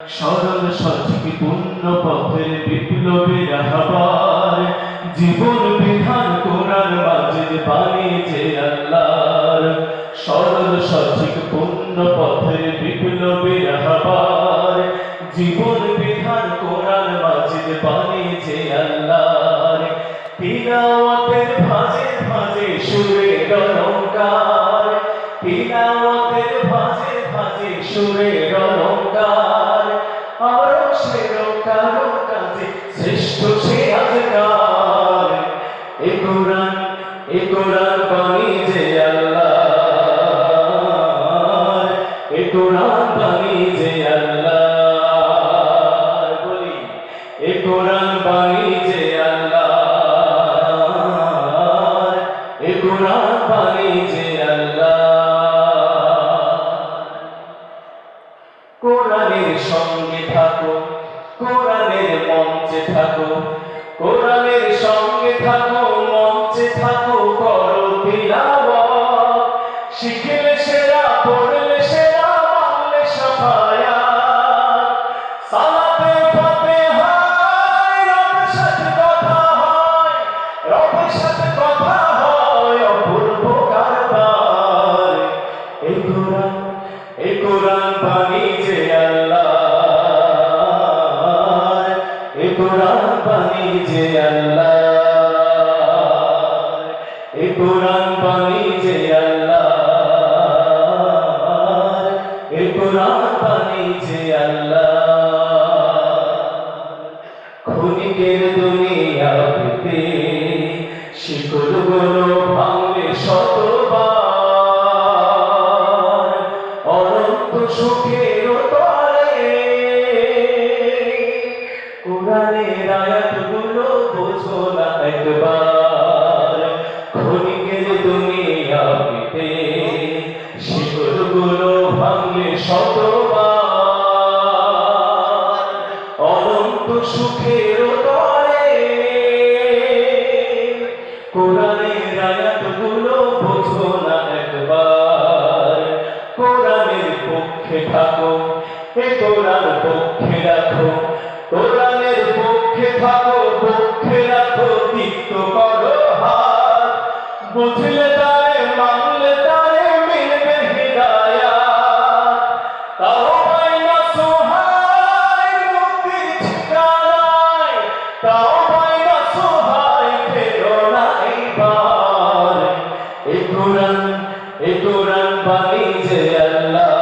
সরল সঠিক পূর্ণ পথের বিপ্লবী রাহবার, জীবন বিধান কোরআন মাজিদ বানিয়েছে আল্লাহর। সরল সঠিক পূর্ণ পথের বিপ্লবী রাহবার, জীবন বিধান কোরআন মাজিদ বানিয়েছে আল্লাহর। তিলাওয়াতের ভাজে ভাজে সুরে অলঙ্কার তিলাওয়াতের ভাজে ভাজে সুরে সঙ্গে থাকো মঞ্চে থাকো সঙ্গে থাকো মঞ্চে থাকো সেরা পড়লে কোরআন বাণী যে আল্লাহ এই কোরআন বাণী যে আল্লাহ এই কোরআন বাণী যে আল্লাহ এই কোরআন বাণী যে আল্লাহ। ক্ষণিকের দুনিয়া পেতে কোরআনের আয়াতগুলো বোঝো না একবার। ক্ষণিকের দুনিয়া পেতে শিকলগুলো ভাঙলে শতবার। অনন্ত সুখের তরে কোরআনের আয়াতগুলো বোঝো না একবার। কোরআনের পক্ষে থাকো, এ কোরআন পক্ষে রাখো। কোরআনের বুঝলে তারে, মানলে তারে, মিলবে হৃদায়াত তাও পাই না সোহাই মুক্তির ঠিকানায়, তাও পাই না সোহাই ফেরো না এইবার কোরআন, এ কোরআন বাণী যে আল্লাহ